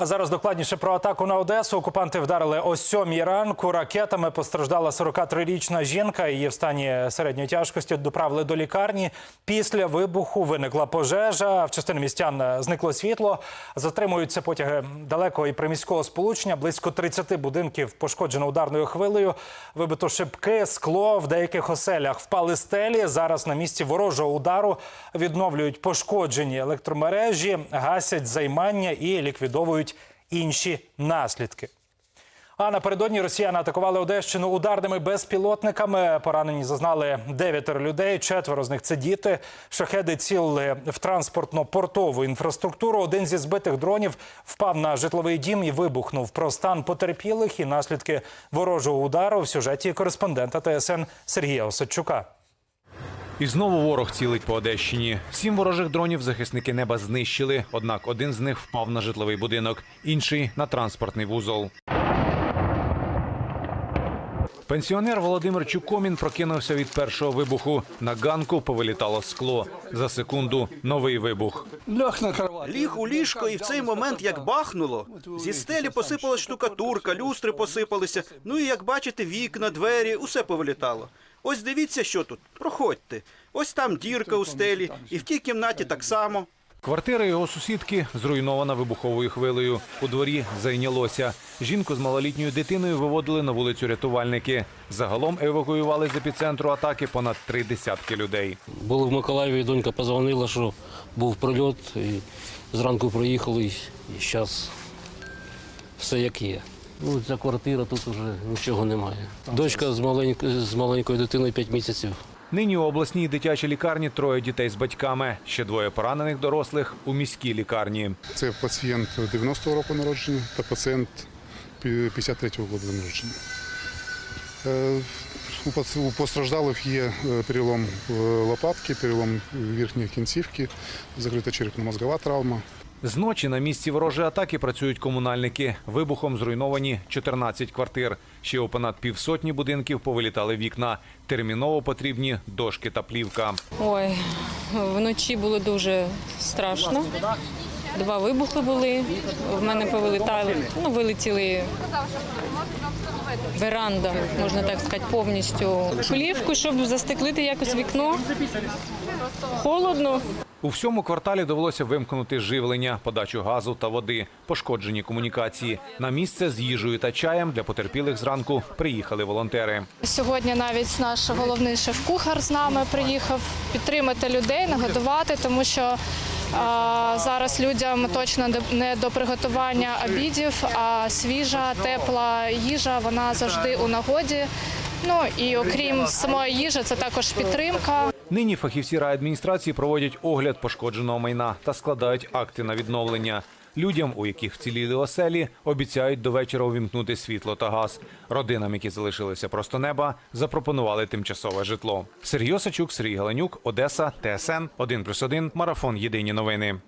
А зараз докладніше про атаку на Одесу. Окупанти вдарили о сьомій ранку. Ракетами постраждала 43-річна жінка. Її в стані середньої тяжкості доправили до лікарні. Після вибуху виникла пожежа. В частині містян зникло світло. Затримуються потяги далекого і приміського сполучення. Близько 30 будинків пошкоджено ударною хвилею. Вибито шибки, скло в деяких оселях впали стелі. Зараз на місці ворожого удару відновлюють пошкоджені електромережі, гасять займання і ліквідовують інші наслідки. А напередодні росіяни атакували Одещину ударними безпілотниками. Поранені зазнали дев'ятеро людей. Четверо з них це діти. Шахеди цілили в транспортно-портову інфраструктуру. Один зі збитих дронів впав на житловий дім і вибухнув. Про стан потерпілих і наслідки ворожого удару в сюжеті кореспондента ТСН Сергія Осадчука. І знову ворог цілить по Одещині. Сім ворожих дронів захисники неба знищили. Однак один з них впав на житловий будинок, інший на транспортний вузол. Пенсіонер Володимир Чукомін прокинувся від першого вибуху. На ганку повилітало скло. За секунду новий вибух. Ліг у ліжко, і в цей момент, як бахнуло, зі стелі посипалась штукатурка, люстри посипалися. Ну і як бачите, вікна, двері, усе повилітало. Ось дивіться, що тут. Проходьте. Ось там дірка у стелі, і в тій кімнаті так само. Квартира його сусідки зруйнована вибуховою хвилею. У дворі зайнялося. Жінку з малолітньою дитиною виводили на вулицю рятувальники. Загалом евакуювали з епіцентру атаки понад три десятки людей. Були в Миколаєві, донька позвонила, що був прильот, і зранку приїхали, і зараз все як є. Ну, ця квартира, тут вже нічого немає. Дочка з, маленько, з маленькою дитиною 5 місяців. Нині у обласній дитячій лікарні троє дітей з батьками. Ще двоє поранених дорослих у міській лікарні. Це пацієнт 90-го року народження та пацієнт 53-го року народження. Е, У постраждалих є е, перелом е, лопатки, перелом верхньої кінцівки, закрита черепно-мозгова травма. Зночі на місці ворожої атаки працюють комунальники. Вибухом зруйновані 14 квартир. Ще у понад півсотні будинків повилітали вікна. Терміново потрібні дошки та плівка. Ой, вночі було дуже страшно. Два вибухи були. В мене повилітали, ну, вилетіли веранда, можна так сказати, повністю. Плівку, щоб застеклити якось вікно. Холодно. У всьому кварталі довелося вимкнути живлення, подачу газу та води, пошкоджені комунікації. На місце з їжею та чаєм для потерпілих зранку приїхали волонтери. Сьогодні навіть наш головний шеф-кухар з нами приїхав підтримати людей, нагодувати, тому що а, зараз людям точно не- до приготування обідів, а свіжа, тепла їжа вона завжди у нагоді. Ну і окрім самої їжі, це також підтримка. Нині фахівці райадміністрації проводять огляд пошкодженого майна та складають акти на відновлення. Людям, у яких вціліли оселі, обіцяють до вечора увімкнути світло та газ. Родинам, які залишилися просто неба, запропонували тимчасове житло. Сергій Осачук, Сергій Галенюк, Одеса, ТСН 1+,1, Марафон. Єдині новини.